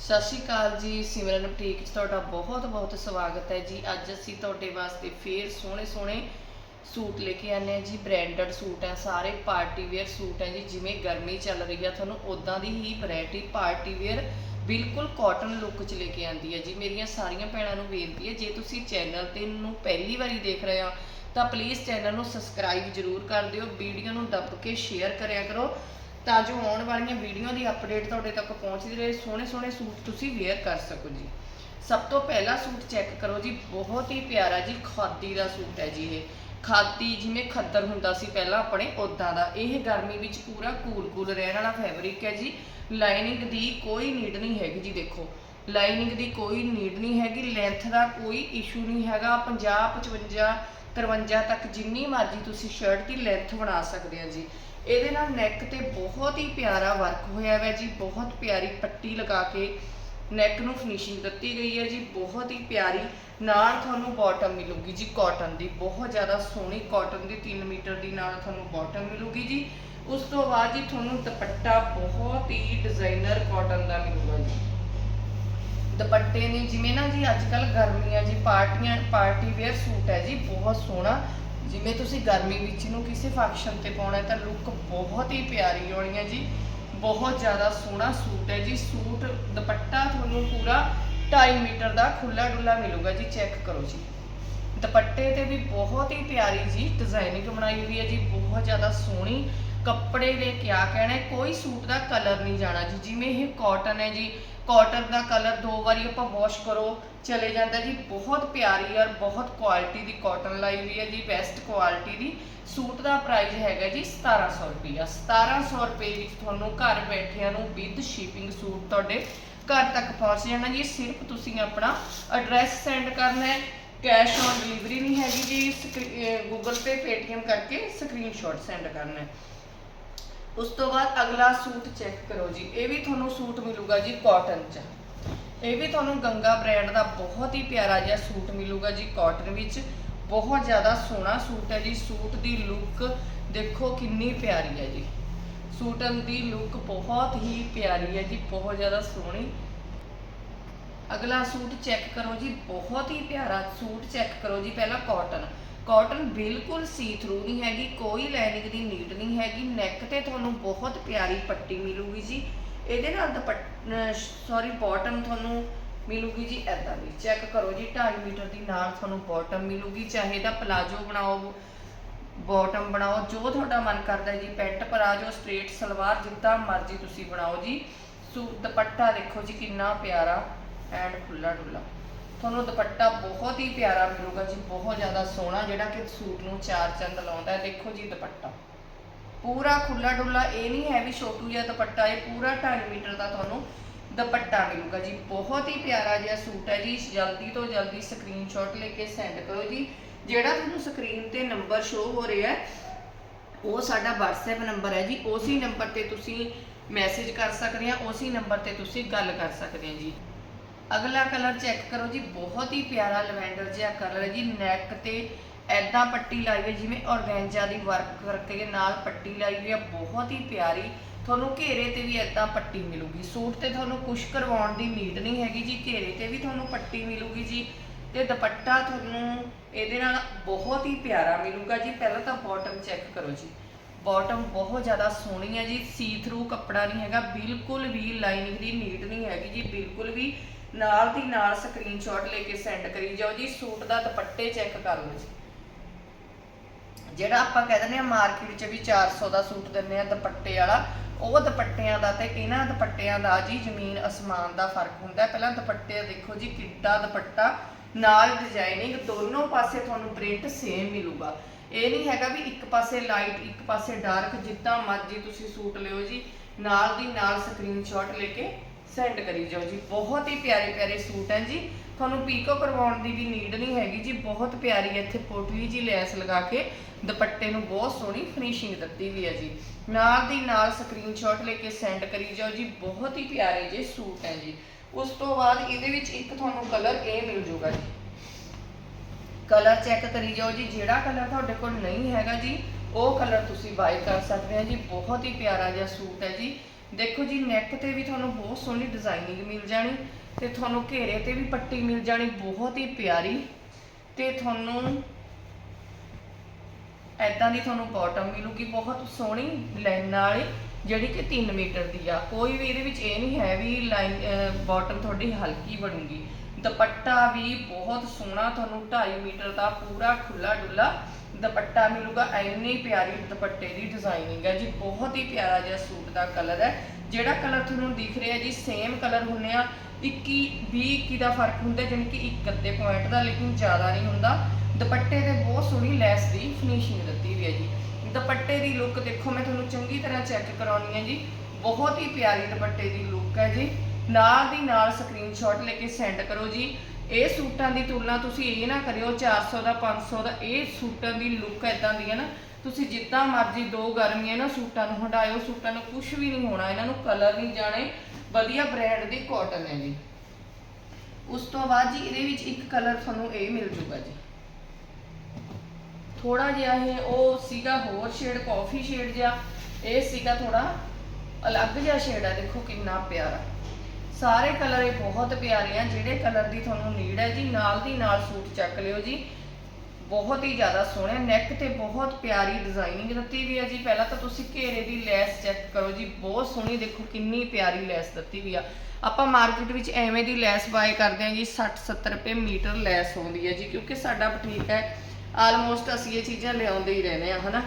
ਸਤਿ ਸ਼੍ਰੀ ਅਕਾਲ ਜੀ, ਸਿਮਰਨ ਬੁਟੀਕ 'ਚ ਤੁਹਾਡਾ ਬਹੁਤ ਬਹੁਤ ਸਵਾਗਤ ਹੈ ਜੀ। ਅੱਜ ਅਸੀਂ ਤੁਹਾਡੇ ਵਾਸਤੇ ਫੇਰ ਸੋਹਣੇ ਸੋਹਣੇ ਸੂਟ ਲੈ ਕੇ ਆਨੇ ਆ ਜੀ। ਬ੍ਰਾਂਡਡ ਸੂਟ ਹੈ, ਸਾਰੇ ਪਾਰਟੀ ਵੇਅਰ ਸੂਟ ਹੈ ਜੀ। ਜਿਵੇਂ ਗਰਮੀ ਚੱਲ ਰਹੀ ਆ ਤੁਹਾਨੂੰ ਉਦਾਂ ਦੀ ਹੀ ਵੈਰਾਈਟੀ ਪਾਰਟੀ ਵੇਅਰ ਬਿਲਕੁਲ ਕਾਟਨ ਲੁੱਕ 'ਚ ਲੈ ਕੇ ਆਂਦੀ ਹੈ ਜੀ। ਮੇਰੀਆਂ ਸਾਰੀਆਂ ਭੈਣਾਂ ਨੂੰ ਬੇਨਤੀ ਹੈ, ਜੇ ਤੁਸੀਂ ਚੈਨਲ ਤੇ ਨੂੰ ਪਹਿਲੀ ਵਾਰੀ ਦੇਖ ਰਹੇ ਹੋ, ਤਾਂ ਪਲੀਜ਼ ਚੈਨਲ ਨੂੰ ਸਬਸਕ੍ਰਾਈਬ ਜਰੂਰ ਕਰ ਦਿਓ। ਵੀਡੀਓ ਨੂੰ ਦੱਬ ਕੇ ਸ਼ੇਅਰ ਕਰਿਆ ਕਰੋ। ਤਾਂ ਜੋ ਆਉਣ ਵਾਲੀਆਂ ਵੀਡੀਓ ਦੀ ਅਪਡੇਟ ਤੁਹਾਡੇ ਤੱਕ ਪਹੁੰਚਦੀ ਰਹੇ। ਸੋਹਣੇ ਸੋਹਣੇ ਸੂਟ ਤੁਸੀਂ ਵੇਅਰ ਕਰ ਸਕੋ ਜੀ। ਸਭ ਤੋਂ ਪਹਿਲਾ ਸੂਟ ਚੈੱਕ ਕਰੋ ਜੀ, ਬਹੁਤ ਹੀ ਪਿਆਰਾ ਜੀ, ਖਾਦੀ ਦਾ ਸੂਟ ਹੈ ਜੀ ਇਹ। ਖਾਦੀ ਜਿਵੇਂ ਖੱਦਰ ਹੁੰਦਾ ਸੀ ਪਹਿਲਾਂ ਆਪਣੇ ਉਦਾਂ ਦਾ। ਇਹ ਗਰਮੀ ਵਿੱਚ ਪੂਰਾ ਕੂਲ ਕੂਲ ਰਹਿਣ ਵਾਲਾ ਫੈਬਰਿਕ ਹੈ ਜੀ। ਲਾਈਨਿੰਗ ਦੀ ਕੋਈ ਨੀਡ ਨਹੀਂ ਹੈਗੀ ਜੀ, ਦੇਖੋ। ਲਾਈਨਿੰਗ ਦੀ ਕੋਈ ਨੀਡ ਨਹੀਂ ਹੈਗੀ ਲੈਂਥ ਦਾ ਕੋਈ ਇਸ਼ੂ ਨਹੀਂ ਹੈਗਾ। 50 55 53 ਤੱਕ ਜਿੰਨੀ ਮਰਜ਼ੀ ਤੁਸੀਂ ਸ਼ਰਟ ਦੀ ਲੈਂਥ ਬਣਾ ਸਕਦੇ ਆ ਜੀ। ਇਹਦੇ ਨਾਲ ਨੈਕ ਤੇ ਬਹੁਤ ਹੀ ਪਿਆਰਾ ਵਰਕ ਹੋਇਆ ਹੋਇਆ ਜੀ, ਬਹੁਤ ਪਿਆਰੀ ਪੱਟੀ ਲਗਾ ਕੇ ਨੈਕ ਨੂੰ ਫਿਨਿਸ਼ਿੰਗ ਦਿੱਤੀ ਗਈ ਹੈ ਜੀ, ਬਹੁਤ ਹੀ ਪਿਆਰੀ। ਨਾਲ ਤੁਹਾਨੂੰ ਬਾਟਮ ਮਿਲੂਗੀ ਜੀ ਕਾਟਨ ਦੀ, ਬਹੁਤ ਜ਼ਿਆਦਾ ਸੋਹਣੀ ਕਾਟਨ ਦੀ 3 ਮੀਟਰ ਦੀ ਨਾਲ ਤੁਹਾਨੂੰ ਬਾਟਮ ਮਿਲੂਗੀ ਜੀ। ਉਸ ਤੋਂ ਬਾਅਦ ਜੀ ਤੁਹਾਨੂੰ ਦੁਪੱਟਾ ਬਹੁਤ ਹੀ ਡਿਜ਼ਾਈਨਰ ਕਾਟਨ ਦਾ ਮਿਲੂਗਾ ਜੀ। ਦੁਪੱਟੇ ਨੇ ਜਿਵੇਂ ਨਾ ਜੀ ਅੱਜ ਕੱਲ ਗਰਮੀਆਂ ਜੀ, ਪਾਰਟੀਆਂ, ਪਾਰਟੀ ਵੇਅਰ ਸੂਟ ਹੈ ਜੀ, ਬਹੁਤ ਸੋਹਣਾ। ਜਿਵੇਂ ਤੁਸੀਂ ਗਰਮੀ ਵਿੱਚ ਨੂੰ ਕਿਸੇ ਫੰਕਸ਼ਨ ਤੇ ਪਾਉਣਾ ਹੈ ਤਾਂ ਲੁੱਕ ਬਹੁਤ ਹੀ ਪਿਆਰੀ ਆਉਣੀ ਹੈ ਜੀ। ਬਹੁਤ ਜ਼ਿਆਦਾ ਸੋਹਣਾ ਸੂਟ ਹੈ ਜੀ। ਸੂਟ ਦੁਪੱਟਾ ਤੁਹਾਨੂੰ ਪੂਰਾ 2.5 ਮੀਟਰ ਦਾ ਖੁੱਲਾ ਡੁੱਲਾ ਮਿਲੂਗਾ ਜੀ। ਚੈੱਕ ਕਰੋ ਜੀ। ਦੁਪੱਟੇ ਤੇ ਵੀ ਬਹੁਤ ਹੀ ਪਿਆਰੀ ਜੀ ਡਿਜ਼ਾਈਨਿੰਗ ਬਣਾਈ ਹੋਈ ਹੈ ਜੀ। ਬਹੁਤ ਜ਼ਿਆਦਾ ਸੋਹਣੀ ਕੱਪੜੇ ਦੇ ਕਿਆ ਕਹਿਣਾ ਕੋਈ ਸੂਟ ਦਾ ਕਲਰ ਨਹੀਂ ਜਾਣਾ ਜੀ। ਜਿਵੇਂ ਇਹ ਕਾਟਨ ਹੈ ਜੀ। ਕਾਟਨ ਦਾ ਕਲਰ ਦੋ ਵਾਰੀ ਆਪਾਂ ਵਾਸ਼ ਕਰੋ, ਚਲੇ ਜਾਂਦਾ ਜੀ। ਬਹੁਤ ਪਿਆਰੀ ਔਰ ਬਹੁਤ ਕੁਆਲਿਟੀ ਦੀ ਕਾਟਨ ਲਾਈ ਹੋਈ ਹੈ ਜੀ ਬੈਸਟ ਕੁਆਲਿਟੀ ਦੀ। ਸੂਟ ਦਾ ਪ੍ਰਾਈਸ ਹੈਗਾ ਜੀ 1700 ਰੁਪਈਆ। 1700 ਰੁਪਏ ਵਿੱਚ ਤੁਹਾਨੂੰ ਘਰ ਬੈਠਿਆਂ ਨੂੰ ਵਿਦ ਸ਼ਿਪਿੰਗ ਸੂਟ ਤੁਹਾਡੇ ਘਰ ਤੱਕ ਪਹੁੰਚ ਜਾਣਾ ਜੀ। ਸਿਰਫ ਤੁਸੀਂ ਆਪਣਾ ਐਡਰੈਸ ਸੈਂਡ ਕਰਨਾ ਹੈ। ਕੈਸ਼ ਔਨ ਡਿਲੀਵਰੀ ਨਹੀਂ ਹੈਗੀ ਜੀ। ਗੂਗਲ ਪੇ ਪੇਟੀਐਮ ਕਰਕੇ ਸਕਰੀਨਸ਼ਾਟ ਸੈਂਡ ਕਰਨਾ ਹੈ। ਉਸ ਤੋਂ ਬਾਅਦ ਅਗਲਾ ਸੂਟ ਚੈੱਕ ਕਰੋ ਜੀ। ਇਹ ਵੀ ਤੁਹਾਨੂੰ ਸੂਟ ਮਿਲੂਗਾ ਜੀ ਕਾਟਨ ਚ। ਇਹ ਵੀ ਤੁਹਾਨੂੰ ਗੰਗਾ ਬ੍ਰਾਂਡ ਦਾ ਬਹੁਤ ਹੀ ਪਿਆਰਾ ਜਿਹਾ ਸੂਟ ਮਿਲੂਗਾ ਜੀ ਕਾਟਨ ਵਿੱਚ। ਬਹੁਤ ਜ਼ਿਆਦਾ ਸੋਹਣਾ ਸੂਟ ਹੈ ਜੀ। ਸੂਟ ਦੀ ਲੁੱਕ ਦੇਖੋ ਕਿੰਨੀ ਪਿਆਰੀ ਹੈ ਜੀ। ਸੂਟਨ ਦੀ ਲੁੱਕ ਬਹੁਤ ਹੀ ਪਿਆਰੀ ਹੈ ਜੀ। ਬਹੁਤ ਜ਼ਿਆਦਾ ਸੋਹਣੀ। ਅਗਲਾ ਸੂਟ ਚੈੱਕ ਕਰੋ ਜੀ। ਬਹੁਤ ਹੀ ਪਿਆਰਾ ਸੂਟ ਚੈੱਕ ਕਰੋ ਜੀ। ਪਹਿਲਾਂ ਕਾਟਨ ਕਾਟਨ ਬਿਲਕੁਲ ਸੀ ਥਰੂ ਨਹੀਂ ਹੈਗੀ, ਕੋਈ ਲਾਈਨਿੰਗ ਦੀ ਨੀਡ ਨਹੀਂ ਹੈਗੀ। ਨੈਕ ਤੇ ਤੁਹਾਨੂੰ ਬਹੁਤ ਪਿਆਰੀ ਪੱਟੀ ਮਿਲੂਗੀ ਜੀ। ਇਹਦੇ ਨਾਲ ਦੁਪੱਟ ਸੌਰੀ ਬਾਟਮ ਤੁਹਾਨੂੰ ਮਿਲੂਗੀ ਜੀ ਐਦਾਂ ਦੀ। ਚੈੱਕ ਕਰੋ ਜੀ 2.5 ਮੀਟਰ ਦੀ ਨਾਲ ਤੁਹਾਨੂੰ ਬਾਟਮ ਮਿਲੂਗੀ। ਚਾਹੇ ਤਾਂ ਪਲਾਜੋ ਬਣਾਓ ਬਾਟਮ ਬਣਾਓ, ਜੋ ਤੁਹਾਡਾ ਮਨ ਕਰਦਾ ਜੀ, ਪੈਂਟ ਪਲਾਜੋ ਸਟ੍ਰੇਟ ਸਲਵਾਰ, ਜਿੱਦਾਂ ਮਰਜ਼ੀ ਤੁਸੀਂ ਬਣਾਓ ਜੀ। ਸੂ, ਦੁਪੱਟਾ ਦੇਖੋ ਜੀ, ਕਿੰਨਾ ਪਿਆਰਾ ਐਂਡ ਖੁੱਲਾ ਡੁੱਲਾ ਤੁਹਾਨੂੰ ਦੁਪੱਟਾ ਬਹੁਤ ਹੀ ਪਿਆਰਾ ਮਿਲੂਗਾ ਜੀ, ਬਹੁਤ ਜ਼ਿਆਦਾ ਸੋਹਣਾ ਜਿਹੜਾ ਕਿ ਸੂਟ ਨੂੰ ਚਾਰ ਚੰਦ ਲਾਉਂਦਾ ਹੈ। ਦੇਖੋ ਜੀ ਦੁਪੱਟਾ। ਪੂਰਾ ਖੁੱਲਾ ਡੁੱਲਾ ਇਹ ਨਹੀਂ ਹੈ ਵੀ ਛੋਟੂ ਜਿਹਾ ਦੁਪੱਟਾ, ਇਹ ਪੂਰਾ 2.5 ਮੀਟਰ ਦਾ ਤੁਹਾਨੂੰ ਦੁਪੱਟਾ ਮਿਲੂਗਾ ਜੀ। ਬਹੁਤ ਹੀ ਪਿਆਰਾ ਜਿਹਾ ਸੂਟ ਹੈ ਜੀ। ਜਲਦੀ ਤੋਂ ਜਲਦੀ ਸਕਰੀਨਸ਼ਾਟ ਲੈ ਕੇ ਸੈਂਡ ਕਰੋ ਜੀ। ਜਿਹੜਾ ਤੁਹਾਨੂੰ ਸਕਰੀਨ ਤੇ ਨੰਬਰ ਸ਼ੋ ਹੋ ਰਿਹਾ ਹੈ, ਉਹ ਸਾਡਾ WhatsApp ਨੰਬਰ ਹੈ ਜੀ। ਉਸੇ ਨੰਬਰ ਤੇ ਤੁਸੀਂ ਮੈਸੇਜ ਕਰ ਸਕਦੇ ਆ, ਉਸੇ ਨੰਬਰ ਤੇ ਤੁਸੀਂ ਗੱਲ ਕਰ ਸਕਦੇ ਆ ਜੀ। ਅਗਲਾ ਕਲਰ ਚੈੱਕ ਕਰੋ ਜੀ, ਬਹੁਤ ਹੀ ਪਿਆਰਾ ਲਵੈਂਡਰ ਜਿਹਾ ਕਲਰ ਹੈ ਜੀ, ਨੈਕ ਤੇ ਐਦਾਂ ਪੱਟੀ ਲਾਈ ਹੋਈ, ਜਿਵੇਂ ਔਰਗੈਂਜਾ ਦੀ ਵਰਕ ਕਰਕੇ ਨਾਲ ਪੱਟੀ ਲਾਈ ਹੋਈ ਹੈ, ਬਹੁਤ ਹੀ ਪਿਆਰੀ। ਤੁਹਾਨੂੰ ਘੇਰੇ ਤੇ ਵੀ ਐਦਾਂ ਪੱਟੀ ਮਿਲੂਗੀ। ਸੂਟ ਤੇ ਤੁਹਾਨੂੰ ਕੁਛ ਕਰਵਾਉਣ ਦੀ ਨੀਡ ਨਹੀਂ ਹੈਗੀ ਜੀ, ਘੇਰੇ ਤੇ ਵੀ ਤੁਹਾਨੂੰ ਪੱਟੀ ਮਿਲੂਗੀ ਜੀ, ਤੇ ਦੁਪੱਟਾ ਤੁਹਾਨੂੰ ਇਹਦੇ ਨਾਲ ਬਹੁਤ ਹੀ ਪਿਆਰਾ ਮਿਲੂਗਾ ਜੀ। ਪਹਿਲਾਂ ਤਾਂ ਬਾਟਮ ਚੈੱਕ ਕਰੋ ਜੀ। ਬਾਟਮ ਬਹੁਤ ਜ਼ਿਆਦਾ ਸੋਹਣੀ ਹੈ ਜੀ ਸੀ ਥਰੂ ਕੱਪੜਾ ਨਹੀਂ ਹੈਗਾ, ਬਿਲਕੁਲ ਵੀ ਲਾਈਨਿੰਗ ਦੀ ਨੀਡ ਨਹੀਂ ਹੈਗੀ ਜੀ, ਬਿਲਕੁਲ ਵੀ ਨਾਲ ਦੀ ਨਾਲ ਸਕਰੀਨਸ਼ਾਟ ਲੈ ਕੇ ਸੈਂਡ ਕਰੀ ਜਾਓ ਜੀ, ਸੂਟ ਦਾ ਦੁਪੱਟੇ ਚੈੱਕ ਕਰ ਲਓ ਜੀ। ਜਿਹੜਾ ਆਪਾਂ ਕਹਿ ਦਿੰਦੇ ਆ ਮਾਰਕੀਟ 'ਚ ਵੀ 400 ਦਾ ਸੂਟ ਦਿੰਦੇ ਆ ਦੁਪੱਟੇ ਵਾਲਾ, ਉਹ ਦੁਪੱਟਿਆਂ ਦਾ ਤੇ ਇਹਨਾਂ ਦੁਪੱਟਿਆਂ ਦਾ ਜੀ ਜ਼ਮੀਨ ਅਸਮਾਨ ਦਾ ਫ਼ਰਕ ਹੁੰਦਾ। ਪਹਿਲਾਂ ਦੁਪੱਟੇ ਦੇਖੋ ਜੀ, ਕਿੱਡਾ ਦੁਪੱਟਾ, ਨਾਲ ਡਿਜ਼ਾਈਨਿੰਗ ਦੋਨੋਂ ਪਾਸੇ ਤੁਹਾਨੂੰ ਪ੍ਰਿੰਟ ਸੇਮ ਮਿਲੂਗਾ। ਇਹ ਨਹੀਂ ਹੈਗਾ ਵੀ ਇੱਕ ਪਾਸੇ ਲਾਈਟ ਇੱਕ ਪਾਸੇ ਡਾਰਕ ਜਿੱਦਾਂ ਮਰਜ਼ੀ ਤੁਸੀਂ ਸੂਟ ਲਿਓ ਜੀ, ਨਾਲ ਦੀ ਨਾਲ ਸਕਰੀਨਸ਼ਾਟ ਲੈ ਕੇ ਸੈਂਡ ਕਰੀ ਜਾਓ ਜੀ। ਬਹੁਤ ਹੀ ਪਿਆਰੇ ਪਿਆਰੇ ਸੂਟ ਹੈ ਜੀ। ਤੁਹਾਨੂੰ ਪੀਕੋ ਕਰਵਾਉਣ ਦੀ ਵੀ ਨੀਡ ਨਹੀਂ ਹੈਗੀ ਜੀ। ਬਹੁਤ ਪਿਆਰੀ ਇੱਥੇ ਪੋਟਲੀ ਜੀ ਲੈਸ ਲਗਾ ਕੇ। ਦੁਪੱਟੇ ਨੂੰ ਬਹੁਤ ਸੋਹਣੀ ਫਿਨਿਸ਼ਿੰਗ ਦਿੱਤੀ ਵੀ ਹੈ ਜੀ। ਨਾਲ ਦੀ ਨਾਲ ਸਕਰੀਨਸ਼ਾਟ ਲੈ ਕੇ ਸੈਂਡ ਕਰੀ ਜਾਓ ਜੀ। ਬਹੁਤ ਹੀ ਪਿਆਰੇ ਜੇ ਸੂਟ ਹੈ ਜੀ। ਉਸ ਤੋਂ ਬਾਅਦ ਇਹਦੇ ਵਿੱਚ ਇੱਕ ਤੁਹਾਨੂੰ ਕਲਰ ਇਹ ਮਿਲ ਜੂਗਾ ਜੀ। ਕਲਰ ਚੈੱਕ ਕਰੀ ਜਾਓ ਜੀ। ਜਿਹੜਾ ਕਲਰ ਤੁਹਾਡੇ ਕੋਲ ਨਹੀਂ ਹੈਗਾ ਜੀ, ਉਹ ਕਲਰ ਤੁਸੀਂ ਬਾਈ ਕਰ ਸਕਦੇ ਆ ਜੀ। ਬਹੁਤ ਹੀ ਪਿਆਰਾ ਜਿਹਾ ਸੂਟ ਹੈ ਜੀ। ਦੇਖੋ ਜੀ ਨੈਕ ਤੇ ਵੀ ਤੁਹਾਨੂੰ ਬਹੁਤ ਸੋਹਣੀ ਡਿਜ਼ਾਈਨਿੰਗ ਮਿਲ ਜਾਣੀ ਤੇ ਤੁਹਾਨੂੰ ਘੇਰੇ ਤੇ ਵੀ ਪੱਟੀ ਮਿਲ ਜਾਣੀ, ਬਹੁਤ ਹੀ ਪਿਆਰੀ ਤੇ ਤੁਹਾਨੂੰ ਐਦਾਂ ਦੀ ਤੁਹਾਨੂੰ ਬਾਟਮ ਮਿਲੂਗੀ, ਬਹੁਤ ਸੋਹਣੀ ਲਾਈਨ ਵਾਲੀ ਜਿਹੜੀ ਕਿ 3 ਮੀਟਰ ਦੀ ਆ। ਕੋਈ ਵੀ ਇਹਦੇ ਵਿੱਚ ਇਹ ਨਹੀਂ ਹੈ ਵੀ ਲਾਈਨ ਬਾਟਮ ਤੁਹਾਡੀ ਹਲਕੀ ਬਣੂਗੀ। ਦੁਪੱਟਾ ਵੀ ਬਹੁਤ ਸੋਹਣਾ ਤੁਹਾਨੂੰ 2.5 ਮੀਟਰ ਦਾ ਪੂਰਾ ਖੁੱਲਾ ਡੁੱਲਾ ਦੁਪੱਟਾ ਮਿਲੂਗਾ। ਇੰਨੀ ਪਿਆਰੀ ਦੁਪੱਟੇ ਦੀ ਡਿਜ਼ਾਈਨਿੰਗ ਹੈ ਜੀ। ਬਹੁਤ ਹੀ ਪਿਆਰਾ ਜਿਹਾ ਸੂਟ ਦਾ ਕਲਰ ਹੈ। ਜਿਹੜਾ ਕਲਰ ਤੁਹਾਨੂੰ ਦਿਖ ਰਿਹਾ ਜੀ ਸੇਮ ਕਲਰ ਹੁੰਨੇ ਆ। 21 20 21 ਦਾ ਫ਼ਰਕ ਹੁੰਦਾ, ਜਾਣੀ ਕਿ ਇੱਕ ਅੱਧੇ ਪੁਆਇੰਟ ਦਾ, ਲੇਕਿਨ ਜ਼ਿਆਦਾ ਨਹੀਂ ਹੁੰਦਾ। ਦੁਪੱਟੇ ਤੇ ਬਹੁਤ ਸੋਹਣੀ ਲੈਸ ਦੀ ਫਿਨਿਸ਼ਿੰਗ ਦਿੱਤੀ ਹੋਈ ਹੈ ਜੀ। ਦੁਪੱਟੇ ਦੀ ਲੁੱਕ ਦੇਖੋ, ਮੈਂ ਤੁਹਾਨੂੰ ਚੰਗੀ ਤਰ੍ਹਾਂ ਚੈੱਕ ਕਰਾਉਣੀ ਹੈ ਜੀ। ਬਹੁਤ ਹੀ ਪਿਆਰੀ ਦੁਪੱਟੇ ਦੀ ਲੁੱਕ ਹੈ ਜੀ। ਨਾਲ ਦੀ ਨਾਲ ਸਕਰੀਨਸ਼ਾਟ ਲੈ ਕੇ ਸੈਂਡ ਕਰੋ ਜੀ। ਇਹ ਸੂਟਾਂ ਦੀ ਤੁਲਨਾ ਤੁਸੀਂ ਇਹ ਨਾ ਕਰਿਓ 400 ਦਾ 500 ਦਾ, ਇਹ ਸੂਟਾਂ ਦੀ ਲੁੱਕ ਐਦਾਂ ਦੀ ਹੈ ਨਾ। ਤੁਸੀਂ ਜਿੱਦਾਂ ਮਰਜ਼ੀ ਦੋ ਗਰਮੀਆਂ ਨਾ ਸੂਟਾਂ ਨੂੰ ਹਟਾਇਓ, ਸੂਟਾਂ ਨੂੰ ਕੁਝ ਵੀ ਨਹੀਂ ਹੋਣਾ, ਇਹਨਾਂ ਨੂੰ ਕਲਰ ਨਹੀਂ ਜਾਣੇ। ਵਧੀਆ ਬ੍ਰਾਂਡ ਦੀ ਕਾਟਨ ਹੈ ਜੀ। ਉਸ ਤੋਂ ਬਾਅਦ ਜੀ ਇਹਦੇ ਵਿੱਚ ਇੱਕ ਕਲਰ ਤੁਹਾਨੂੰ ਇਹ ਮਿਲ ਜੂਗਾ ਜੀ। ਥੋੜਾ ਜਿਹਾ ਇਹ ਉਹ ਸੀਗਾ ਹੋਰ ਸ਼ੇਡ ਕਾਫੀ ਸ਼ੇਡ ਜਿਹਾ। ਇਹ ਸੀਗਾ ਥੋੜਾ ਅਲੱਗ ਜਿਹਾ ਸ਼ੇਡ ਆ, ਦੇਖੋ ਕਿੰਨਾ ਪਿਆਰਾ। ਸਾਰੇ ਕਲਰ ਇਹ ਬਹੁਤ ਪਿਆਰੇ ਆ, ਜਿਹੜੇ ਕਲਰ ਦੀ ਤੁਹਾਨੂੰ ਨੀਡ ਹੈ ਜੀ, ਨਾਲ ਦੀ ਨਾਲ ਸੂਟ ਚੱਕ ਲਿਓ ਜੀ। ਬਹੁਤ ਹੀ ਜ਼ਿਆਦਾ ਸੋਹਣੇ ਨੈਕ ਤੇ ਬਹੁਤ ਪਿਆਰੀ ਡਿਜ਼ਾਈਨਿੰਗ ਦਿੱਤੀ ਵੀ ਹੈ ਜੀ। ਪਹਿਲਾਂ ਤਾਂ ਤੁਸੀਂ ਘੇਰੇ ਦੀ ਲੈਸ ਚੈੱਕ ਕਰੋ ਜੀ, ਬਹੁਤ ਸੋਹਣੀ ਦੇਖੋ, ਕਿੰਨੀ ਪਿਆਰੀ ਲੈਸ ਦਿੱਤੀ ਵੀ ਆ। ਆਪਾਂ ਮਾਰਕੀਟ ਵਿੱਚ ਐਵੇਂ ਦੀ ਲੈਸ ਬਾਏ ਕਰਦੇ ਹਾਂ ਜੀ 60 70 ਰੁਪਏ ਮੀਟਰ ਲੈਸ ਆਉਂਦੀ ਹੈ ਜੀ, ਕਿਉਂਕਿ ਸਾਡਾ ਬੁਟੀਕ ਹੈ ਆਲਮੋਸਟ ਅਸੀਂ ਇਹ ਚੀਜ਼ਾਂ ਲਿਆਉਂਦੇ ਹੀ ਰਹਿੰਦੇ ਆ ਹਨਾ।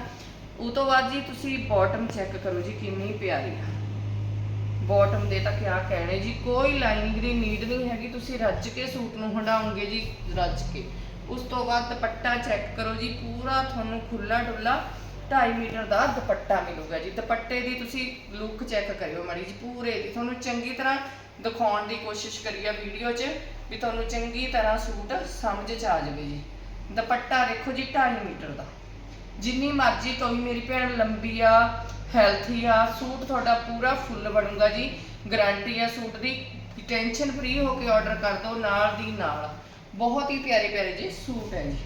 ਉਹ ਤੋਂ ਬਾਅਦ ਜੀ ਤੁਸੀਂ ਬਾਟਮ ਚੈੱਕ ਕਰੋ ਜੀ, ਕਿੰਨੀ ਪਿਆਰੀ ਆ। ਬਾਟਮ ਦੇ ਤਾਂ ਕਿਆ ਕਹਿਣੇ ਜੀ, ਕੋਈ ਲਾਈਨਿੰਗ ਦੀ ਨੀਡ ਨਹੀਂ ਹੈਗੀ, ਤੁਸੀਂ ਰੱਜ ਕੇ ਸੂਟ ਨੂੰ ਹੰਡਾਉਂਗੇ ਜੀ, ਰੱਜ ਕੇ। ਉਸ ਤੋਂ ਬਾਅਦ ਦੁਪੱਟਾ ਚੈੱਕ ਕਰੋ ਜੀ, ਪੂਰਾ ਤੁਹਾਨੂੰ ਖੁੱਲਾ ਡੁੱਲਾ 2.5 ਮੀਟਰ ਦਾ ਦੁਪੱਟਾ ਮਿਲੂਗਾ ਜੀ। ਦੁਪੱਟੇ ਦੀ ਤੁਸੀਂ ਲੁੱਕ ਚੈੱਕ ਕਰਿਓ ਮਾੜੀ ਜੀ ਪੂਰੇ ਦੀ। ਤੁਹਾਨੂੰ ਚੰਗੀ ਤਰ੍ਹਾਂ ਦਿਖਾਉਣ ਦੀ ਕੋਸ਼ਿਸ਼ ਕਰੀਏ ਵੀਡੀਓ 'ਚ ਵੀ ਤੁਹਾਨੂੰ ਚੰਗੀ ਤਰ੍ਹਾਂ ਸੂਟ ਸਮਝ 'ਚ ਆ ਜਾਵੇ ਜੀ। ਦੁਪੱਟਾ ਦੇਖੋ ਜੀ 2.5 ਮੀਟਰ ਦਾ। ਜਿੰਨੀ ਮਰਜ਼ੀ ਕੋਈ ਮੇਰੀ ਭੈਣ ਲੰਬੀ ਆ ਹੈਲਥੀ ਆ, ਸੂਟ ਤੁਹਾਡਾ ਪੂਰਾ ਫੁੱਲ ਬਣੂਗਾ ਜੀ। ਗਾਰੰਟੀ ਆ ਸੂਟ ਦੀ ਟੈਨਸ਼ਨ ਫ੍ਰੀ ਹੋ ਕੇ ਆਰਡਰ ਕਰ ਦਿਓ ਨਾਲ ਦੀ ਨਾਲ। ਬਹੁਤ ਹੀ ਪਿਆਰੇ ਪਿਆਰੇ ਜੀ ਸੂਟ ਹੈ ਜੀ।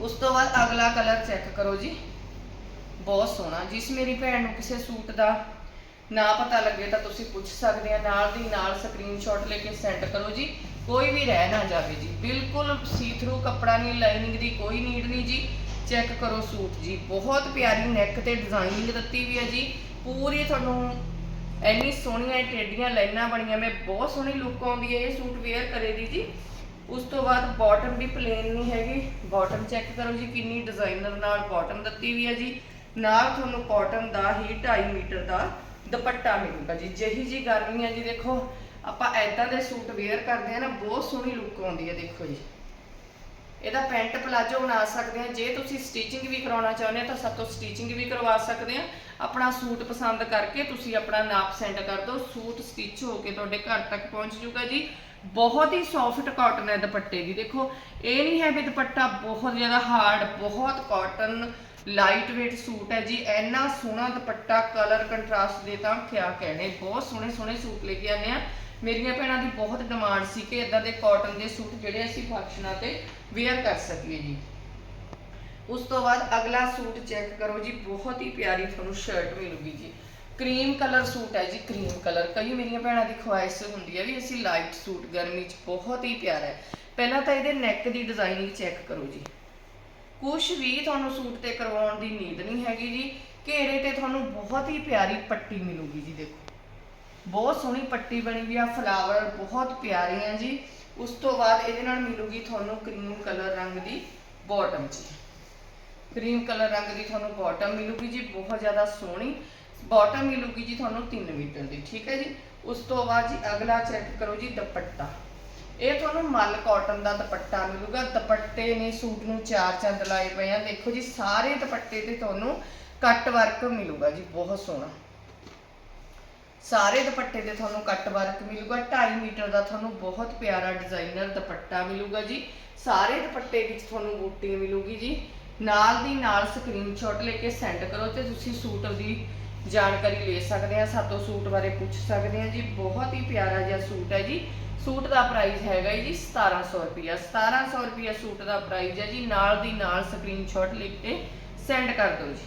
ਉਸ ਤੋਂ ਬਾਅਦ ਅਗਲਾ ਕਲਰ ਚੈੱਕ ਕਰੋ ਜੀ। ਬਹੁਤ ਸੋਹਣਾ, ਜਿਸ ਮੇਰੀ ਭੈਣ ਨੂੰ ਕਿਸੇ ਸੂਟ ਦਾ ਨਾ ਪਤਾ ਲੱਗੇ ਤਾਂ ਤੁਸੀਂ ਪੁੱਛ ਸਕਦੇ ਆ। ਨਾਲ ਦੀ ਨਾਲ ਸਕਰੀਨਸ਼ਾਟ ਲੈ ਕੇ ਸੈਂਡ ਕਰੋ ਜੀ। ਕੋਈ ਵੀ ਰਹਿ ਨਾ ਜਾਵੇ ਜੀ। ਬਿਲਕੁਲ ਸੀ ਥਰੂ ਕੱਪੜਾ ਨਹੀਂ ਲਾਈਨਿੰਗ ਦੀ ਕੋਈ ਨੀਡ ਨਹੀਂ ਜੀ। ਚੈੱਕ ਕਰੋ ਸੂਟ ਜੀ। ਬਹੁਤ ਪਿਆਰੀ ਨੈਕ ਤੇ ਡਿਜ਼ਾਈਨਿੰਗ ਦਿੱਤੀ ਵੀ ਹੈ ਜੀ। ਪੂਰੀ ਤੁਹਾਨੂੰ ਐਨੀ ਸੋਹਣੀਆਂ ਟੇਡੀਆਂ ਲਾਈਨਾਂ ਬਣੀਆਂ। ਮੈਂ ਬਹੁਤ ਸੋਹਣੀ ਲੁੱਕ ਆਉਂਦੀ ਹੈ ਇਹ ਸੂਟ ਵੇਅਰ ਕਰੇ ਦੀ ਜੀ। ਉਸ ਤੋਂ ਬਾਅਦ ਬਾਟਮ ਵੀ ਪਲੇਨ ਨਹੀਂ ਹੈਗੀ। ਬਾਟਮ ਚੈੱਕ ਕਰੋ ਜੀ ਕਿੰਨੀ ਡਿਜ਼ਾਈਨਰ ਨਾਲ ਬਾਟਮ ਦਿੱਤੀ ਵੀ ਹੈ ਜੀ। ਨਾਲ ਤੁਹਾਨੂੰ ਕਾਟਨ ਦਾ ਹੀ 2.5 ਮੀਟਰ ਦਾ ਦੁਪੱਟਾ ਮਿਲੂਗਾ ਜੀ। ਜਿਹੀ ਜੀ ਗਰਮੀ ਹੈ ਜੀ, ਦੇਖੋ। ਆਪਾਂ ਐਦਾਂ ਦੇ ਸੂਟ ਵੇਅਰ ਕਰਦੇ ਆ ਨਾ, ਬਹੁਤ ਸੋਹਣੀ ਲੁੱਕ ਆਉਂਦੀ ਹੈ, ਦੇਖੋ ਜੀ। ਇਹਦਾ ਪੈਂਟ ਪਲਾਜੋ ਬਣਾ ਸਕਦੇ ਆ ਜੇ ਤੁਸੀਂ ਸਟਿਚਿੰਗ ਵੀ ਕਰਾਉਣਾ ਚਾਹੁੰਦੇ ਤਾਂ ਸਭ ਤੋਂ ਸਟਿਚਿੰਗ ਵੀ ਕਰਵਾ ਸਕਦੇ ਆ ਆਪਣਾ ਸੂਟ ਪਸੰਦ ਕਰਕੇ ਤੁਸੀਂ ਆਪਣਾ ਨਾਪ ਸੈਂਡ ਕਰ ਦਿਓ। ਸੂਟ ਸਟਿਚ ਹੋ ਕੇ ਤੁਹਾਡੇ ਘਰ ਤੱਕ ਪਹੁੰਚ ਜੂਗਾ ਜੀ। ਬਹੁਤ ਹੀ ਸੌਫਟ ਕਾਟਨ ਹੈ ਦੁਪੱਟੇ ਦੀ। ਦੇਖੋ, ਇਹ ਨਹੀਂ ਹੈ ਵੀ ਦੁਪੱਟਾ ਬਹੁਤ ਜ਼ਿਆਦਾ ਹਾਰਡ ਬਹੁਤ ਕਾਟਨ ਲਾਈਟ weight ਸੂਟ ਹੈ ਜੀ। ਇੰਨਾ ਸੋਹਣਾ ਦੁਪੱਟਾ ਕਲਰ ਕੰਟਰਾਸਟ ਦੇ ਤਾਂ ਕਿਆ ਕਹਿਣੇ। ਬਹੁਤ ਸੋਹਣੇ ਸੋਹਣੇ ਸੂਟ ਲੈ ਕੇ ਆਨੇ ਆ ਮੇਰੀਆਂ ਭੈਣਾਂ ਦੀ ਬਹੁਤ ਡਿਮਾਂਡ ਸੀ ਕਿ ਇਦਾਂ ਦੇ ਕਾਟਨ ਦੇ ਸੂਟ ਜਿਹੜੇ ਅਸੀਂ ਫੰਕਸ਼ਨਾਂ ਤੇ ਵੇਅਰ ਕਰ ਸਕੀਏ ਜੀ। ਉਸ ਤੋਂ ਬਾਅਦ ਅਗਲਾ ਸੂਟ ਚੈੱਕ ਕਰੋ ਜੀ, ਬਹੁਤ ਹੀ ਪਿਆਰੀ ਤੁਹਾਨੂੰ ਸ਼ਰਟ ਮਿਲੂਗੀ ਜੀ। ਕਰੀਮ ਕਲਰ ਸੂਟ ਹੈ ਜੀ ਕਰੀਮ ਕਲਰ ਕਈ ਮੇਰੀਆਂ ਭੈਣਾਂ ਦੀ ਖੁਆਇਸ਼ ਹੁੰਦੀ ਹੈ ਵੀ ਅਸੀਂ ਲਾਈਟ ਸੂਟ, ਗਰਮੀ 'ਚ ਬਹੁਤ ਹੀ ਪਿਆਰਾ ਹੈ। ਪਹਿਲਾਂ ਤਾਂ ਇਹਦੇ ਨੈਕ ਦੀ ਡਿਜ਼ਾਈਨਿੰਗ ਚੈੱਕ ਕਰੋ ਜੀ। ਕੁਝ ਵੀ ਤੁਹਾਨੂੰ ਸੂਟ ਤੇ ਕਰਵਾਉਣ ਦੀ ਨੀਡ ਨਹੀਂ ਹੈਗੀ ਜੀ। ਘੇਰੇ ਤੇ ਤੁਹਾਨੂੰ ਬਹੁਤ ਹੀ ਪਿਆਰੀ ਪੱਟੀ ਮਿਲੂਗੀ ਜੀ, ਦੇਖੋ। ਬਹੁਤ ਸੋਹਣੀ ਪੱਟੀ ਬਣੀ ਵੀ ਆ, ਫਲਾਵਰ ਬਹੁਤ ਪਿਆਰੇ ਆ ਜੀ। ਉਸ ਤੋਂ ਬਾਅਦ ਇਹਦੇ ਨਾਲ ਮਿਲੂਗੀ ਤੁਹਾਨੂੰ ਕਰੀਮ ਕਲਰ ਰੰਗ ਦੀ ਬਾਟਮ ਜੀ। ਕਰੀਮ ਕਲਰ ਰੰਗ ਦੀ ਤੁਹਾਨੂੰ ਬਾਟਮ ਮਿਲੂਗੀ ਜੀ, ਬਹੁਤ ਜ਼ਿਆਦਾ ਸੋਹਣੀ। ਬਾਟਮ ਮਿਲੂਗੀ ਜੀ ਤੁਹਾਨੂੰ 3 ਮੀਟਰ ਦੀ, ਠੀਕ ਹੈ ਜੀ। ਉਸ ਤੋਂ ਬਾਅਦ ਜੀ ਅਗਲਾ ਚੈੱਕ ਕਰੋ ਜੀ ਦੁਪੱਟਾ। ਇਹ ਤੁਹਾਨੂੰ ਮਲ ਕਾਟਨ ਦਾ ਦੁਪੱਟਾ ਮਿਲੂਗਾ। ਦੁਪੱਟੇ ਨੇ ਸੂਟ ਨੂੰ ਚਾਰ ਚੰਦ ਲਾਏ ਪਏ ਆ। ਦੇਖੋ ਜੀ, ਸਾਰੇ ਦੁਪੱਟੇ ਤੇ ਤੁਹਾਨੂੰ ਕੱਟ ਵਰਕ ਮਿਲੂਗਾ ਜੀ, ਬਹੁਤ ਸੋਹਣਾ। ਸਾਰੇ ਦੁਪੱਟੇ ਤੇ ਤੁਹਾਨੂੰ ਕੱਟ ਵਰਕ ਮਿਲੂਗਾ 2.5 ਮੀਟਰ ਦਾ ਤੁਹਾਨੂੰ ਬਹੁਤ ਪਿਆਰਾ ਡਿਜ਼ਾਈਨਰ ਦੁਪੱਟਾ ਮਿਲੂਗਾ ਜੀ। ਸਾਰੇ ਦੁਪੱਟੇ ਵਿੱਚ ਤੁਹਾਨੂੰ ਬੂਟੀ ਮਿਲੂਗੀ ਜੀ। ਨਾਲ ਦੀ ਨਾਲ ਸਕਰੀਨਸ਼ਾਟ ਲੈ ਕੇ ਸੈਂਡ ਕਰੋ ਤੇ ਤੁਸੀਂ ਸੂਟ ਦੀ ਜਾਣਕਾਰੀ ਲੈ ਸਕਦੇ ਆ ਸਾਤੋਂ ਸੂਟ ਬਾਰੇ ਪੁੱਛ ਸਕਦੇ ਆ ਜੀ। ਬਹੁਤ ਹੀ ਪਿਆਰਾ ਜਿਹਾ ਸੂਟ ਹੈ ਜੀ। ਸੂਟ ਦਾ ਪ੍ਰਾਈਸ ਹੈਗਾ ਜੀ 1700 ਰੁਪਿਆ 1700 ਰੁਪਿਆ ਸੂਟ ਦਾ ਪ੍ਰਾਈਸ ਹੈ ਜੀ। ਨਾਲ ਦੀ ਨਾਲ ਸਕਰੀਨਸ਼ਾਟ ਲਿਖ ਕੇ ਸੈਂਡ ਕਰ ਦਿਓ ਜੀ।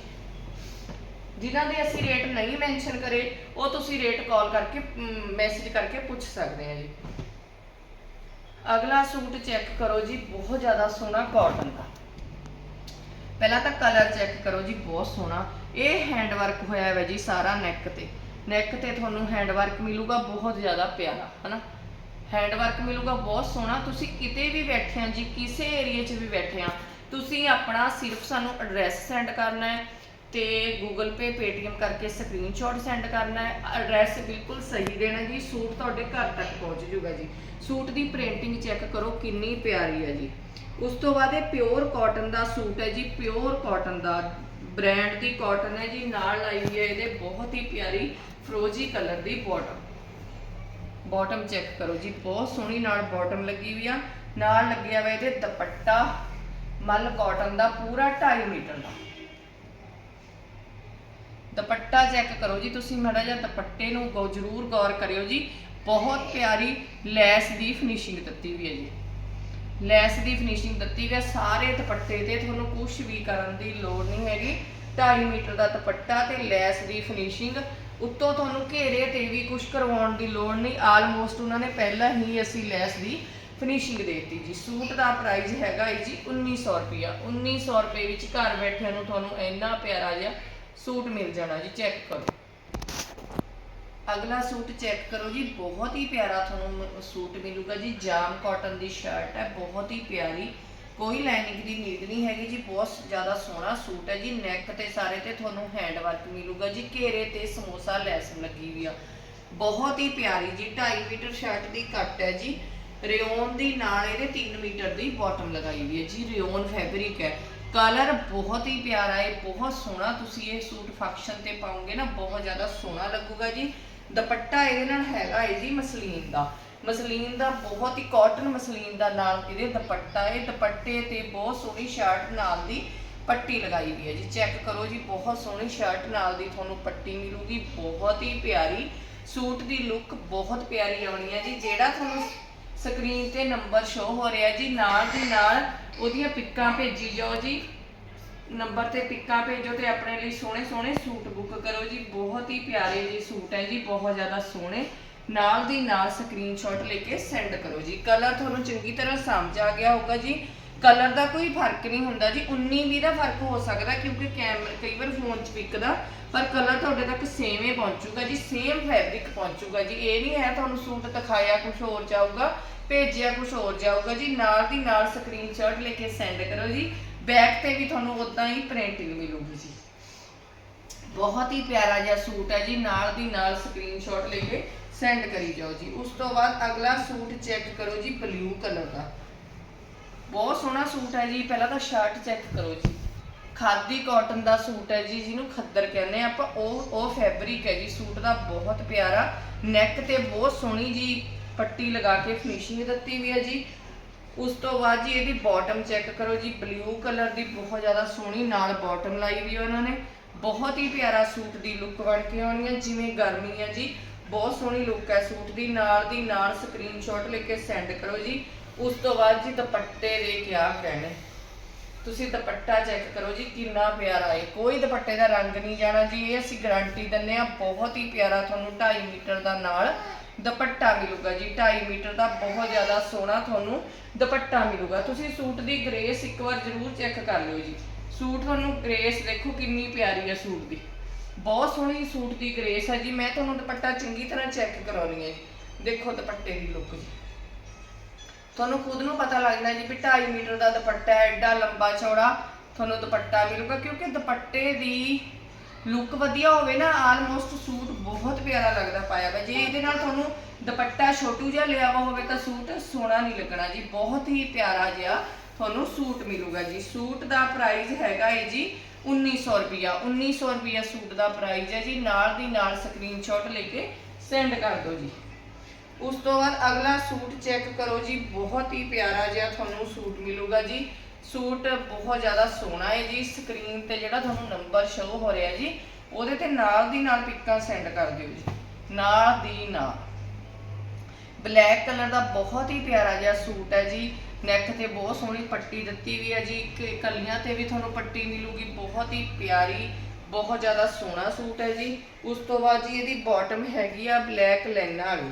ਜਿਨ੍ਹਾਂ ਦੇ ਅਸੀਂ ਰੇਟ ਨਹੀਂ ਮੈਂਸ਼ਨ ਕਰੇ, ਉਹ ਤੁਸੀਂ ਰੇਟ ਕਾਲ ਕਰਕੇ ਮੈਸੇਜ ਕਰਕੇ ਪੁੱਛ ਸਕਦੇ ਆ ਜੀ। ਅਗਲਾ ਸੂਟ ਚੈੱਕ ਕਰੋ ਜੀ, ਬਹੁਤ ਜ਼ਿਆਦਾ ਸੋਹਣਾ ਕਾਟਨ ਦਾ। ਪਹਿਲਾਂ ਤਾਂ ਕਲਰ ਚੈੱਕ ਕਰੋ ਜੀ, ਬਹੁਤ ਸੋਹਣਾ। ਇਹ ਹੈਂਡ ਵਰਕ ਹੋਇਆ ਹੈ ਜੀ ਸਾਰਾ ਨੈਕ ਤੇ। ਨੈਕ ਤੇ ਤੁਹਾਨੂੰ ਹੈਂਡ ਵਰਕ ਮਿਲੂਗਾ ਬਹੁਤ ਜ਼ਿਆਦਾ ਪਿਆਰਾ, ਹਨਾ? ਹੈਂਡ ਵਰਕ ਮਿਲੂਗਾ ਬਹੁਤ ਸੋਹਣਾ। ਤੁਸੀਂ ਕਿਤੇ ਵੀ ਬੈਠੇ ਆ ਜੀ, ਕਿਸੇ ਏਰੀਆ 'ਚ ਵੀ ਬੈਠੇ ਆ, ਤੁਸੀਂ ਆਪਣਾ ਸਿਰਫ ਸਾਨੂੰ ਐਡਰੈਸ ਸੈਂਡ ਕਰਨਾ ਹੈ। ਤੇ Google Pay, Paytm ਕਰਕੇ ਸਕਰੀਨਸ਼ਾਟ ਸੈਂਡ ਕਰਨਾ ਹੈ। ਐਡਰੈਸ ਬਿਲਕੁਲ ਸਹੀ ਦੇਣਾ ਜੀ। ਸੂਟ ਤੁਹਾਡੇ ਘਰ ਤੱਕ ਪਹੁੰਚ ਜਾਊਗਾ ਜੀ। ਸੂਟ ਦੀ ਪ੍ਰਿੰਟਿੰਗ ਚੈੱਕ ਕਰੋ, ਕਿੰਨੀ ਪਿਆਰੀ ਹੈ ਜੀ। ਉਸ ਤੋਂ ਬਾਅਦ ਇਹ ਪਿਓਰ ਕਾਟਨ ਦਾ ਸੂਟ ਹੈ ਜੀ। ਪਿਓਰ ਕਾਟਨ ਦਾ ਬ੍ਰਾਂਡ ਦੀ ਕਾਟਨ ਹੈ ਜੀ। ਨਾਲ ਲਾਈ ਹੋਈ ਹੈ ਇਹਦੇ ਬਹੁਤ ਹੀ ਪਿਆਰੀ ਫਰੋਜੀ ਕਲਰ ਦੀ ਬਾਟਮ ਬਾਟਮ ਚੈੱਕ ਕਰੋ ਜੀ। ਬਹੁਤ ਸੋਹਣੀ ਨਾਲ ਬਾਟਮ ਲੱਗੀ ਹੋਈ ਆ। ਨਾਲ ਲੱਗਿਆ ਹੋਇਆ ਇਹਦੇ ਦੁਪੱਟਾ। ਮਲ ਕਾਟਨ ਦਾ ਪੂਰਾ 2.5 ਮੀਟਰ ਦਾ। ਦੁਪੱਟਾ ਚੈੱਕ ਕਰੋ ਜੀ ਤੁਸੀਂ ਮਾੜਾ ਜਿਹਾ ਦੁਪੱਟੇ ਨੂੰ ਗੌ ਜ਼ਰੂਰ ਗੌਰ ਕਰਿਓ ਜੀ। ਬਹੁਤ ਪਿਆਰੀ ਲੈਸ ਦੀ ਫਿਨਿਸ਼ਿੰਗ ਦਿੱਤੀ ਹੋਈ ਹੈ ਜੀ। ਲੈਸ ਦੀ ਫਿਨਿਸ਼ਿੰਗ ਦਿੱਤੀ ਹੋਈ ਹੈ। ਸਾਰੇ ਦੁਪੱਟੇ ਤੇ ਤੁਹਾਨੂੰ ਕੁਝ ਵੀ ਕਰਨ ਦੀ ਲੋੜ ਨਹੀਂ ਹੈਗੀ। 2.5 ਮੀਟਰ ਦਾ ਦੁਪੱਟਾ ਤੇ ਲੈਸ ਦੀ ਫਿਨਿਸ਼ਿੰਗ ਉੱਤੋਂ ਤੁਹਾਨੂੰ ਘੇਰੇ ਤੇ ਵੀ ਕੁਝ ਕਰਵਾਉਣ ਦੀ ਲੋੜ ਨਹੀਂ। ਆਲਮੋਸਟ ਉਹਨਾਂ ਨੇ ਪਹਿਲਾਂ ਹੀ ਅਸੀਂ ਲੈਸ ਦੀ ਫਿਨਿਸ਼ਿੰਗ ਦੇਤੀ ਜੀ। ਸੂਟ ਦਾ ਪ੍ਰਾਈਸ ਹੈਗਾ ਹੈ ਜੀ 1900 ਰੁਪਿਆ 1900 ਰੁਪਏ ਵਿੱਚ ਘਰ ਬੈਠਿਆਂ ਨੂੰ ਤੁਹਾਨੂੰ ਇੰਨਾ ਪਿਆਰਾ ਜਿਹਾ ਸੂਟ ਮਿਲ ਜਾਣਾ ਜੀ ਚੈੱਕ ਕਰੋ। ਅਗਲਾ ਸੂਟ ਚੈੱਕ ਕਰੋ ਜੀ, ਬਹੁਤ ਹੀ ਪਿਆਰਾ ਤੁਹਾਨੂੰ ਸੂਟ ਮਿਲੂਗਾ ਜੀ, ਜਾਮ ਕਾਟਨ ਦੀ ਸ਼ਰਟ ਹੈ, ਬਹੁਤ ਹੀ ਪਿਆਰੀ। ਕੋਈ ਲਾਈਨਿੰਗ ਦੀ ਨੀਡ ਨਹੀਂ ਹੈਗੀ ਜੀ, ਬਹੁਤ ਜ਼ਿਆਦਾ ਸੋਹਣਾ ਸੂਟ ਹੈ ਜੀ ਨੈਕ ਤੇ ਸਾਰੇ ਤੇ ਤੁਹਾਨੂੰ ਹੈਂਡ ਵਰਕ ਮਿਲੂਗਾ ਜੀ, ਘੇਰੇ ਤੇ ਸਮੋਸਾ ਲੈਸ ਲੱਗੀ ਹੋਈ ਆ। ਬਹੁਤ ਹੀ ਪਿਆਰੀ ਜੀ 2.5 ਮੀਟਰ ਸ਼ਰਟ ਦੀ ਕੱਟ ਹੈ ਜੀ। ਰਿਓਨ ਦੀ ਨਾਲ ਇਹਦੇ 3 ਮੀਟਰ ਦੀ ਬਾਟਮ ਲਗਾਈ ਹੋਈ ਹੈ ਜੀ, ਰਿਓਨ ਫੈਬਰਿਕ ਹੈ। ਕਲਰ ਬਹੁਤ ਹੀ ਪਿਆਰਾ ਹੈ, ਬਹੁਤ ਸੋਹਣਾ ਤੁਸੀਂ ਇਹ ਸੂਟ ਫੰਕਸ਼ਨ ਤੇ ਪਾਉਂਗੇ ਨਾ, ਬਹੁਤ ਜ਼ਿਆਦਾ ਸੋਹਣਾ ਲੱਗੂਗਾ ਜੀ। ਦੁਪੱਟਾ ਇਹਦੇ ਨਾਲ ਹੈਗਾ ਹੈ ਜੀ ਮਸਲੀਨ ਦਾ। ਮਸਲੀਨ ਦਾ ਬਹੁਤ ਹੀ ਕਾਟਨ ਮਸਲੀਨ ਦਾ ਨਾਲ ਇਹਦੇ ਦੁਪੱਟਾ ਇਹ ਦੁਪੱਟੇ ਤੇ ਬਹੁਤ ਸੋਹਣੀ ਸ਼ਰਟ ਨਾਲ ਦੀ ਪੱਟੀ ਲਗਾਈ ਹੋਈ ਹੈ ਜੀ। ਚੈੱਕ ਕਰੋ ਜੀ, ਬਹੁਤ ਸੋਹਣੀ ਸ਼ਰਟ ਨਾਲ ਦੀ ਤੁਹਾਨੂੰ ਪੱਟੀ ਮਿਲੂਗੀ। ਬਹੁਤ ਹੀ ਪਿਆਰੀ ਸੂਟ ਦੀ ਲੁੱਕ ਬਹੁਤ ਪਿਆਰੀ ਆਉਣੀ ਹੈ ਜੀ। ਜਿਹੜਾ ਤੁਹਾਨੂੰ ਸਕਰੀਨ ਤੇ ਨੰਬਰ ਸ਼ੋ ਹੋ ਰਿਹਾ ਜੀ, ਨਾਲ ਦੀ ਨਾਲ ਉਹਦੀਆਂ ਪਿੱਕਾਂ ਭੇਜੀ ਜਾਓ ਜੀ। ਨੰਬਰ ਤੇ ਪਿੱਕਾਂ ਭੇਜੋ ਤੇ ਆਪਣੇ ਲਈ ਸੋਹਣੇ ਸੋਹਣੇ ਸੂਟ ਬੁੱਕ ਕਰੋ ਜੀ। ਬਹੁਤ ਹੀ ਪਿਆਰੇ ਜੀ ਸੂਟ ਹੈ ਜੀ, ਬਹੁਤ ਜ਼ਿਆਦਾ ਸੋਹਣੇ। ਨਾਲ ਦੀ ਨਾਲ ਸਕਰੀਨਸ਼ਾਟ ਲੈ ਕੇ ਸੈਂਡ ਕਰੋ ਜੀ। ਕਲਰ ਤੁਹਾਨੂੰ ਚੰਗੀ ਤਰ੍ਹਾਂ ਸਮਝ ਆ ਗਿਆ ਹੋਊਗਾ ਜੀ। ਕਲਰ ਦਾ ਕੋਈ ਫ਼ਰਕ ਨਹੀਂ ਹੁੰਦਾ ਜੀ 19 20 ਦਾ ਫ਼ਰਕ ਹੋ ਸਕਦਾ ਕਿਉਂਕਿ ਕੈਮਰਾ ਕਈ ਵਾਰ ਫੋਨ 'ਚ ਵਿਕਦਾ ਪਰ ਕਲਰ ਤੁਹਾਡੇ ਤੱਕ ਸੇਮ ਹੀ ਪਹੁੰਚੂਗਾ ਜੀ, ਸੇਮ ਫੈਬਰਿਕ ਪਹੁੰਚੂਗਾ ਜੀ। ਇਹ ਨਹੀਂ ਹੈ ਤੁਹਾਨੂੰ ਸੂਟ ਦਿਖਾਇਆ ਕੁਝ ਹੋਰ ਜਾਊਗਾ, ਭੇਜਿਆ ਕੁਝ ਹੋਰ ਜਾਊਗਾ ਜੀ, ਨਾਲ ਦੀ ਨਾਲ ਸਕਰੀਨਸ਼ਾਟ ਲੈ ਕੇ ਸੈਂਡ ਕਰੋ ਜੀ। ਬੈਕ ਤੇ ਵੀ ਤੁਹਾਨੂੰ ਉਦਾਂ ਹੀ ਪ੍ਰਿੰਟਿੰਗ ਮਿਲੂਗੀ ਜੀ। ਬਹੁਤ ਹੀ ਪਿਆਰਾ ਜਿਹਾ ਸੂਟ ਹੈ ਜੀ, ਨਾਲ ਦੀ ਨਾਲ ਸਕਰੀਨਸ਼ਾਟ ਲੈ ਕੇ ਸੈਂਡ ਕਰੀ ਜਾਓ ਜੀ। ਉਸ ਤੋਂ ਬਾਅਦ ਅਗਲਾ ਸੂਟ ਚੈੱਕ ਕਰੋ ਜੀ ਬਲੂ ਕਲਰ ਦਾ। ਬਹੁਤ ਸੋਹਣਾ ਸੂਟ ਹੈ ਜੀ, ਪਹਿਲਾਂ ਤਾਂ ਸ਼ਰਟ ਚੈੱਕ ਕਰੋ ਜੀ। ਖਾਦੀ ਕਾਟਨ ਦਾ ਸੂਟ ਹੈ ਜੀ, ਜਿਹਨੂੰ ਖੱਦਰ ਕਹਿੰਦੇ ਆ ਆਪਾਂ, ਉਹ ਉਹ ਫੈਬਰਿਕ ਹੈ ਜੀ, ਸੂਟ ਦਾ ਬਹੁਤ ਪਿਆਰਾ। ਨੈਕ ਤੇ ਬਹੁਤ ਸੋਹਣੀ ਜੀ ਪੱਟੀ ਲਗਾ ਕੇ ਫਿਨਿਸ਼ਿੰਗ ਦਿੱਤੀ ਹੋਈ ਹੈ ਜੀ। ਉਸ ਤੋਂ ਬਾਅਦ ਜੀ ਇਹਦੀ ਬਾਟਮ ਚੈੱਕ ਕਰੋ ਜੀ ਬਲੂ ਕਲਰ ਦੀ ਬਹੁਤ ਜ਼ਿਆਦਾ ਸੋਹਣੀ, ਨਾਲ ਬਾਟਮ ਲਾਈ ਹੋਈ ਹੈ ਉਹਨਾਂ ਨੇ। ਬਹੁਤ ਹੀ ਪਿਆਰਾ ਸੂਟ ਦੀ ਲੁੱਕ ਬਣ ਕੇ ਆਉਣੀ ਹੈ, ਜਿਵੇਂ ਗਰਮੀ ਹੈ ਜੀ। ਬਹੁਤ ਸੋਹਣੀ ਲੁੱਕ ਹੈ ਸੂਟ ਦੀ, ਨਾਲ ਦੀ, ਨਾਲ ਸਕਰੀਨਸ਼ਾਟ ਲੈ ਕੇ ਸੈਂਡ ਕਰੋ ਜੀ। ਉਸ ਤੋਂ ਬਾਅਦ ਜੀ ਦੁਪੱਟੇ ਦੇ ਕਿਆ ਕਹਿਣੇ। ਤੁਸੀਂ ਦੁਪੱਟਾ ਚੈੱਕ ਕਰੋ ਜੀ, ਕਿੰਨਾ ਪਿਆਰਾ ਹੈ ਕੋਈ ਦੁਪੱਟੇ ਦਾ ਰੰਗ ਨਹੀਂ ਜਾਣਾ ਜੀ, ਇਹ ਅਸੀਂ ਗਾਰੰਟੀ ਦਿੰਨੇ ਆ ਬਹੁਤ ਹੀ ਪਿਆਰਾ ਤੁਹਾਨੂੰ 2.5 ਮੀਟਰ ਦਾ ਨਾਲ ਦੁਪੱਟਾ ਮਿਲੂਗਾ ਜੀ। 2.5 ਮੀਟਰ ਦਾ ਬਹੁਤ ਜ਼ਿਆਦਾ ਸੋਹਣਾ ਤੁਹਾਨੂੰ ਦੁਪੱਟਾ ਮਿਲੂਗਾ। ਤੁਸੀਂ ਸੂਟ ਦੀ ਗ੍ਰੇਸ ਇੱਕ ਵਾਰ ਜ਼ਰੂਰ ਚੈੱਕ ਕਰ ਲਿਓ ਜੀ। ਸੂਟ ਤੁਹਾਨੂੰ ਗ੍ਰੇਸ ਦੇਖੋ ਕਿੰਨੀ ਪਿਆਰੀ ਹੈ ਸੂਟ ਦੀ। ਬਹੁਤ ਸੋਹਣੀ ਸੂਟ ਦੀ ਗ੍ਰੇਸ ਹੈ ਜੀ। ਮੈਂ ਤੁਹਾਨੂੰ ਦੁਪੱਟਾ ਚੰਗੀ ਤਰ੍ਹਾਂ ਚੈੱਕ ਕਰਾਉਣੀ ਹੈ ਜੀ। ਦੇਖੋ ਦੁਪੱਟੇ ਦੀ ਲੁੱਕ ਜੀ। ਤੁਹਾਨੂੰ ਖੁਦ ਨੂੰ ਪਤਾ ਲੱਗਦਾ ਜੀ ਵੀ 2.5 ਮੀਟਰ ਦਾ ਦੁਪੱਟਾ ਹੈ, ਐਡਾ ਲੰਬਾ ਚੌੜਾ ਤੁਹਾਨੂੰ ਦੁਪੱਟਾ ਮਿਲੂਗਾ, ਕਿਉਂਕਿ ਦੁਪੱਟੇ ਦੀ ਲੁੱਕ ਵਧੀਆ ਹੋਵੇ ਨਾ ਆਲਮੋਸਟ ਸੂਟ ਬਹੁਤ ਪਿਆਰਾ ਲੱਗਦਾ ਪਾਇਆ ਵਾ ਜੇ ਇਹਦੇ ਨਾਲ ਤੁਹਾਨੂੰ ਦੁਪੱਟਾ ਛੋਟੂ ਜਿਹਾ ਲਿਆ ਵਾ ਹੋਵੇ ਤਾਂ ਸੂਟ ਸੋਹਣਾ ਨਹੀਂ ਲੱਗਣਾ ਜੀ, ਬਹੁਤ ਹੀ ਪਿਆਰਾ ਜਿਹਾ ਤੁਹਾਨੂੰ ਸੂਟ ਮਿਲੂਗਾ ਜੀ। ਸੂਟ ਦਾ ਪ੍ਰਾਈਸ ਹੈਗਾ ਹੈ ਜੀ 1900 ਰੁਪਿਆ 1900 ਰੁਪਿਆ ਸੂਟ ਦਾ ਪ੍ਰਾਈਸ ਹੈ ਜੀ, ਨਾਲ ਦੀ ਨਾਲ ਸਕਰੀਨਸ਼ਾਟ ਲੈ ਕੇ ਸੈਂਡ ਕਰ ਦਿਓ ਜੀ। ਉਸ ਤੋਂ ਬਾਅਦ ਅਗਲਾ ਸੂਟ ਚੈੱਕ ਕਰੋ ਜੀ, ਬਹੁਤ ਹੀ ਪਿਆਰਾ ਜਿਹਾ ਤੁਹਾਨੂੰ ਸੂਟ ਮਿਲੂਗਾ ਜੀ। ਸੂਟ ਬਹੁਤ ਜ਼ਿਆਦਾ ਸੋਹਣਾ ਹੈ ਜੀ, ਸਕਰੀਨ ਤੇ ਜਿਹੜਾ ਤੁਹਾਨੂੰ ਨੰਬਰ ਸ਼ੋ ਹੋ ਰਿਹਾ ਜੀ, ਉਹਦੇ ਤੇ ਨਾਲ ਦੀ ਨਾਲ ਪਿੱਕਾਂ ਸੈਂਡ ਕਰ ਦਿਓ ਜੀ। ਨਾਲ ਦੀ ਨਾਲ। ਬਲੈਕ ਕਲਰ ਦਾ ਬਹੁਤ ਹੀ ਪਿਆਰਾ ਜਿਹਾ ਸੂਟ ਹੈ ਜੀ। ਨੈਕ ਤੇ ਬਹੁਤ ਸੋਹਣੀ ਪੱਟੀ ਦਿੱਤੀ ਵੀ ਹੈ ਜੀ ਕਲੀਆਂ ਤੇ ਵੀ ਤੁਹਾਨੂੰ ਪੱਟੀ ਮਿਲੂਗੀ, ਬਹੁਤ ਹੀ ਪਿਆਰੀ, ਬਹੁਤ ਜ਼ਿਆਦਾ ਸੋਹਣਾ ਸੂਟ ਹੈ ਜੀ। ਉਸ ਤੋਂ ਬਾਅਦ ਜੀ ਇਹਦੀ ਬਾਟਮ ਹੈਗੀ ਆ ਬਲੈਕ ਲਾਈਨਾਂ ਵਾਲੀ।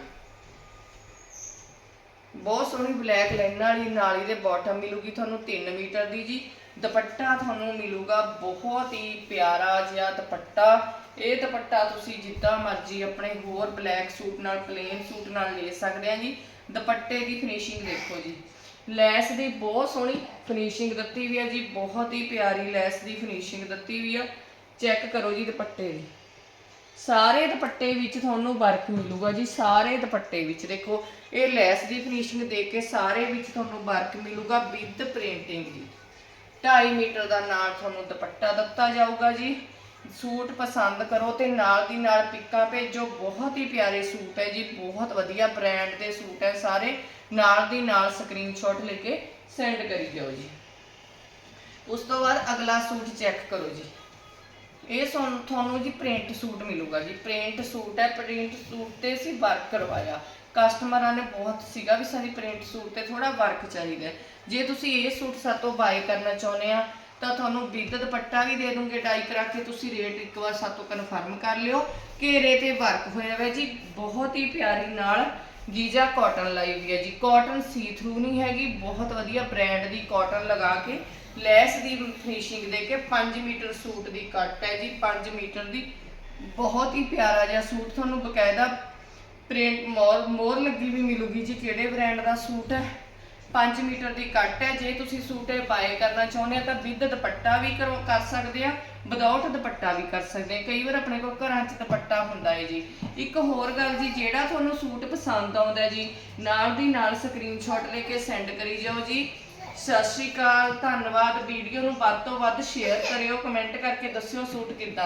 ਬਹੁਤ ਸੋਹਣੀ ਬਲੈਕ ਲਾਈਨਾਂ ਵਾਲੀ ਨਾਲੀ ਦੇ ਬਾਟਮ ਮਿਲੂਗੀ ਤੁਹਾਨੂੰ 3 ਮੀਟਰ ਦੀ ਜੀ। ਦੁਪੱਟਾ ਤੁਹਾਨੂੰ ਮਿਲੂਗਾ ਬਹੁਤ ਹੀ ਪਿਆਰਾ ਜਿਹਾ ਦੁਪੱਟਾ। ਇਹ ਦੁਪੱਟਾ ਤੁਸੀਂ ਜਿੱਦਾਂ ਮਰਜ਼ੀ ਆਪਣੇ ਹੋਰ ਬਲੈਕ ਸੂਟ ਨਾਲ ਪਲੇਨ ਸੂਟ ਨਾਲ ਲੈ ਸਕਦੇ ਆ ਜੀ। ਦੁਪੱਟੇ ਦੀ ਫਿਨਿਸ਼ਿੰਗ ਦੇਖੋ ਜੀ। ਲੈਸ ਦੀ ਬਹੁਤ ਸੋਹਣੀ ਫਿਨਿਸ਼ਿੰਗ ਦਿੱਤੀ ਵੀ ਹੈ ਜੀ। ਬਹੁਤ ਹੀ ਪਿਆਰੀ ਲੈਸ ਦੀ ਫਿਨਿਸ਼ਿੰਗ ਦਿੱਤੀ ਵੀ ਆ। ਚੈੱਕ ਕਰੋ ਜੀ ਦੁਪੱਟੇ ਦੀ। ਸਾਰੇ ਦੁਪੱਟੇ ਵਿੱਚ ਤੁਹਾਨੂੰ ਵਰਕ ਮਿਲੂਗਾ ਜੀ, ਸਾਰੇ ਦੁਪੱਟੇ ਵਿੱਚ। ਦੇਖੋ, ਇਹ ਲੈਸ ਦੀ ਫਿਨਿਸ਼ਿੰਗ ਦੇ ਕੇ ਸਾਰੇ ਵਿੱਚ ਤੁਹਾਨੂੰ ਵਰਕ ਮਿਲੂਗਾ ਵਿਦ ਪ੍ਰਿੰਟਿੰਗ ਜੀ। 2.5 ਮੀਟਰ ਦਾ ਨਾਲ ਤੁਹਾਨੂੰ ਦੁਪੱਟਾ ਦਿੱਤਾ ਜਾਊਗਾ ਜੀ। ਸੂਟ ਪਸੰਦ ਕਰੋ ਤੇ ਨਾਲ ਦੀ ਨਾਲ ਪਿੱਕਾਂ ਭੇਜੋ। ਬਹੁਤ ਹੀ ਪਿਆਰੇ ਸੂਟ ਹੈ ਜੀ, ਬਹੁਤ ਵਧੀਆ ਬ੍ਰਾਂਡ ਦੇ ਸੂਟ ਹੈ ਸਾਰੇ। ਨਾਲ ਦੀ ਨਾਲ ਸਕਰੀਨਸ਼ਾਟ ਲੈ ਕੇ ਸੈਂਡ ਕਰੀ ਜਾਓ ਜੀ। ਉਸ ਤੋਂ ਬਾਅਦ ਅਗਲਾ ਸੂਟ ਚੈੱਕ ਕਰੋ ਜੀ। ਇਹ ਤੁਹਾਨੂੰ ਤੁਹਾਨੂੰ ਜੀ ਪ੍ਰਿੰਟ ਸੂਟ ਮਿਲੂਗਾ ਜੀ। ਪ੍ਰਿੰਟ ਸੂਟ ਹੈ ਪ੍ਰਿੰਟ ਸੂਟ ਤੇ ਅਸੀਂ ਵਰਕ ਕਰਵਾਇਆ। ਕਸਟਮਰਾਂ ਨੇ ਬਹੁਤ ਸੀਗਾ ਵੀ ਸਾਡੀ ਪ੍ਰਿੰਟ ਸੂਟ ਤੇ ਥੋੜਾ ਵਰਕ ਚਾਹੀਦਾ ਹੈ। ਜੇ ਤੁਸੀਂ ਇਹ ਸੂਟ ਸਾਤੋਂ ਬਾਏ ਕਰਨਾ ਚਾਹੁੰਦੇ ਆ, ਤਾਂ ਤੁਹਾਨੂੰ ਵਿਦ ਦੁਪੱਟਾ ਵੀ ਦੇ ਦੂੰਗੇ ਡਾਈ ਕਰਾ ਕੇ ਤੁਸੀਂ ਰੇਟ ਇੱਕ ਵਾਰ ਸਾਤੋਂ ਕਨਫਰਮ ਕਰ ਲਿਓ। ਘੇਰੇ ਤੇ ਵਰਕ ਹੋਇਆ ਹੋਇਆ ਜੀ, ਬਹੁਤ ਹੀ ਪਿਆਰੀ ਨਾਲ ਗੀਜਾ ਕਾਟਨ ਲਾਈ ਹੋਈ ਹੈ ਜੀ। ਕਾਟਨ ਸੀ ਥਰੂ ਨਹੀਂ ਹੈਗੀ, ਬਹੁਤ ਵਧੀਆ ਬ੍ਰਾਂਡ ਦੀ ਕਾਟਨ ਲਗਾ ਕੇ ਲੈਸ ਦੀ ਫਿਨਿਸ਼ਿੰਗ ਦੇ ਕੇ 5 ਮੀਟਰ ਸੂਟ ਦੀ ਕੱਟ ਹੈ ਜੀ 5 ਮੀਟਰ ਦੀ। ਬਹੁਤ ਹੀ ਪਿਆਰਾ ਜਿਹਾ ਸੂਟ ਤੁਹਾਨੂੰ ਬਕਾਇਦਾ ਪ੍ਰਿੰਟ ਮੋਰ ਮੋਰ ਲੱਗੀ ਵੀ ਮਿਲੂਗੀ ਜੀ, ਕਿਹੜੇ ਬ੍ਰਾਂਡ ਦਾ ਸੂਟ ਹੈ। 5 ਮੀਟਰ ਦੀ ਕੱਟ ਹੈ, ਜੇ ਤੁਸੀਂ ਸੂਟ ਇਹ ਬਾਏ ਕਰਨਾ ਚਾਹੁੰਦੇ ਆ ਤਾਂ ਵਿਦ ਦੁਪੱਟਾ ਵੀ ਕਰ ਸਕਦੇ ਆ ਵਿਦਆਊਟ ਦੁਪੱਟਾ ਵੀ ਕਰ ਸਕਦੇ ਆ। ਕਈ ਵਾਰ ਆਪਣੇ ਕੋਲ ਘਰਾਂ 'ਚ ਦੁਪੱਟਾ ਹੁੰਦਾ ਹੈ ਜੀ। ਇੱਕ ਹੋਰ ਗੱਲ ਜੀ, ਜਿਹੜਾ ਤੁਹਾਨੂੰ ਸੂਟ ਪਸੰਦ ਆਉਂਦਾ ਜੀ, ਨਾਲ ਦੀ ਨਾਲ ਸਕਰੀਨਸ਼ਾਟ ਲੈ ਕੇ ਸੈਂਡ ਕਰੀ ਜਾਓ ਜੀ। ਸਤਿ ਸ਼੍ਰੀ ਅਕਾਲ, ਧੰਨਵਾਦ। ਵੀਡੀਓ ਨੂੰ ਵੱਧ ਤੋਂ ਵੱਧ ਸ਼ੇਅਰ ਕਰਿਓ ਕਮੈਂਟ ਕਰਕੇ ਦੱਸਿਓ ਸੂਟ ਕਿੱਦਾਂ